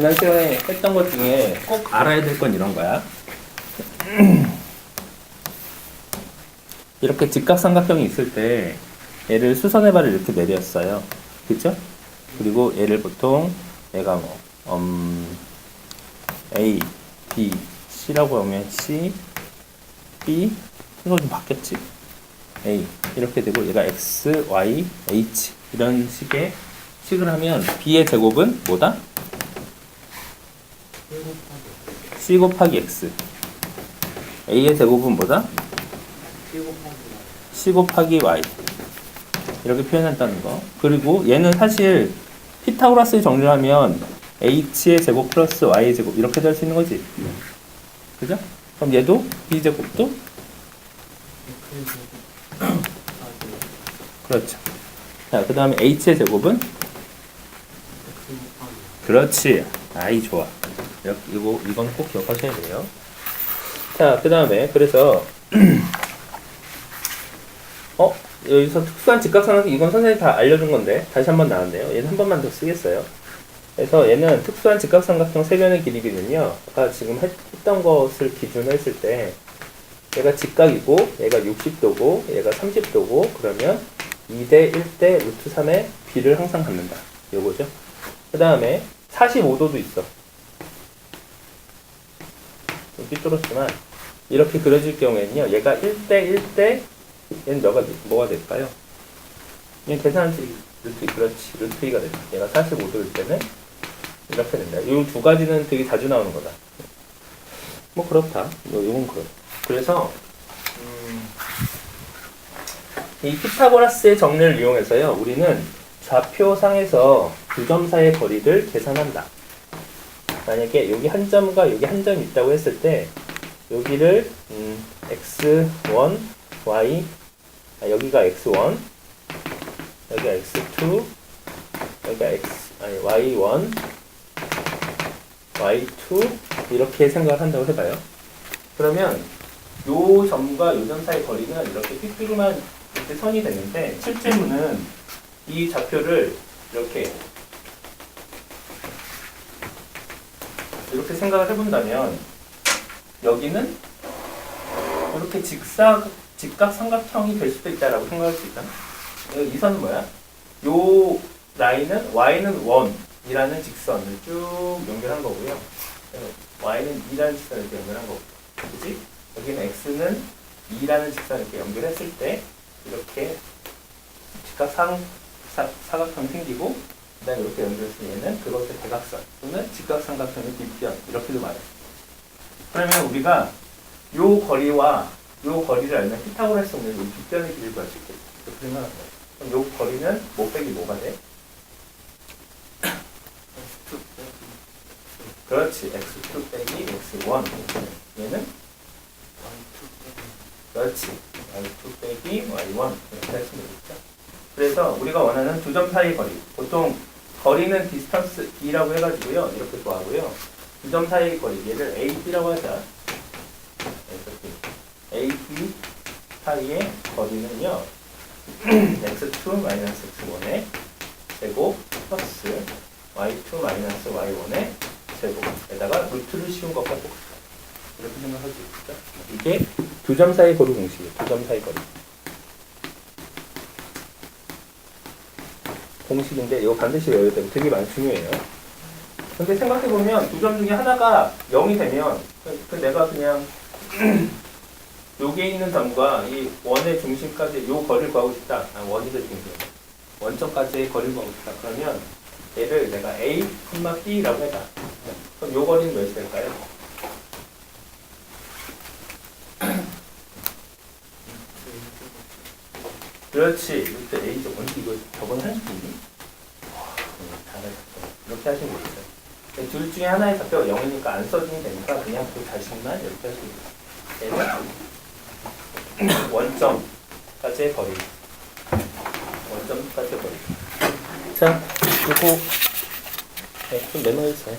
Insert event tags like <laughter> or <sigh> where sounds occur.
지난 시간에 했던 것 중에 꼭 알아야 될 건 이런 거야. <clears throat> 이렇게 직각삼각형이 있을 때 얘를 수선의 발을 이렇게 내렸어요. 그죠? 그리고 얘를 보통 얘가 뭐 음, A, B, C라고 하면 C, B 이거 좀 바뀌었지? A 이렇게 되고 얘가 X, Y, H 이런 식의 식을 하면 B의 제곱은 뭐다? C 곱하기 X. A의 제곱은 뭐다? C 곱하기 Y. 이렇게 표현한다는 거. 그리고 얘는 사실 피타고라스의 정리를 하면 H의 제곱 플러스 Y의 제곱 이렇게 될 수 있는 거지. 그죠? 그럼 얘도 B 제곱도 <clears throat> 그렇죠. 자그 다음에 H의 제곱은? 그렇지. 아이 좋아 이거 이건 꼭 기억하셔야 돼요. 자 그 다음에 그래서 <clears throat> 어 여기서 특수한 직각삼각형 이건 선생님이 다 알려준 건데 다시 한 번 나왔네요. 얘는 한 번만 더 쓰겠어요. 그래서 얘는 특수한 직각삼각형 세변의 길이는요. 아까 지금 했, 했던 것을 기준으로 했을 때 얘가 직각이고 얘가 60도고 얘가 30도고 그러면 2대 1대 루트 3의 b를 항상 갖는다. 요거죠. 그 다음에 45도도 있어 좀 삐뚤었지만 이렇게 그려질 경우에는요 얘가 1대 1대 얘는 뭐가, 뭐가 될까요? 얘 계산할 때 루트 2 그렇지. 루트 2가 된다. 얘가 45도일 때는 이렇게 된다. 이 두 가지는 되게 자주 나오는 거다. 뭐 그렇다. 요, 요건 그렇다 그래서 음, 이 피타고라스의 정리를 이용해서요 우리는 좌표상에서 두 점 사이의 거리를 계산한다 만약에 여기 한 점과 여기 한 점이 있다고 했을 때 여기를 음, x1, y 아, 여기가 x1 여기가 x2 여기가 x 아니 y1 y2 이렇게 생각을 한다고 해봐요. 그러면 요 점과 요 점 사이 거리는 이렇게 삐뚤만 이렇게 선이 되는데 실제로는 이 좌표를 이렇게 이렇게 생각을 해본다면 여기는 이렇게 직사 직각 삼각형이 될 수도 있다라고 생각할 수 있다. 이 선은 뭐야? 요 라인은 y는 1이라는 직선을 쭉 연결한 거고요. y는 2라는 직선을 이렇게 연결한 거고, 그지? 여기는 x는 2라는 직선을 이렇게 연결했을 때 이렇게 직각 사각형이 생기고 그다음에 이렇게 연결했을 얘는 그것의 대각선 또는 직각삼각형의 뒷변 이렇게도 말해. 그러면 우리가 요 거리와 요 거리를 알면 피타고라스 오는 요 뒷변의 길이를 구할 수 있겠죠. 그렇게 생각하는 거예요. 그럼 요 거리는 못 빼기 뭐가 돼? 그렇지. x2 빼기 x1. 얘는 그렇지. y2 빼기 y1 이렇게 하시면 되겠죠. 그래서 우리가 원하는 두 점 사이 거리 보통 거리는 D라고 해가지고요. 이렇게 구하고요. 두 점 사이 거리 얘를 AB라고 하자. AB 사이의 거리는요. x2 마이너스 x1의 제곱 플러스 y2 마이너스 y1의 제곱에다가 루트를 씌운 것과 똑같다 이렇게 생각할 수 있죠? 이게 두 점 사이 거리 공식이에요. 두 점 사이 거리 공식인데 이거 반드시 외워야 되고 되게 많이 중요해요. 근데 생각해보면 두 점 중에 하나가 0이 되면 그, 그 내가 그냥 <clears throat> 여기에 있는 점과 이 원의 중심까지 요 거리를 구하고 싶다. 아, 원이 될 중심. 원점까지의 거리를 구하고 싶다. 그러면 얘를 내가 A, B라고 해봐. 그럼 요 거리는 몇이 될까요? 그렇지. 루트 A죠. 언제 이거 저번에 한 적이 있니? 와, 잘했어. 이렇게 하시면 되겠어요. 둘 중에 하나의 좌표가 0이니까 안 써주면 되니까 그냥 그 자식만 이렇게 하시면 돼요. 얘는 <coughs> 원점까지의 거리. 원점까지의 거리. 자, 이거 네, 좀 메모해주세요.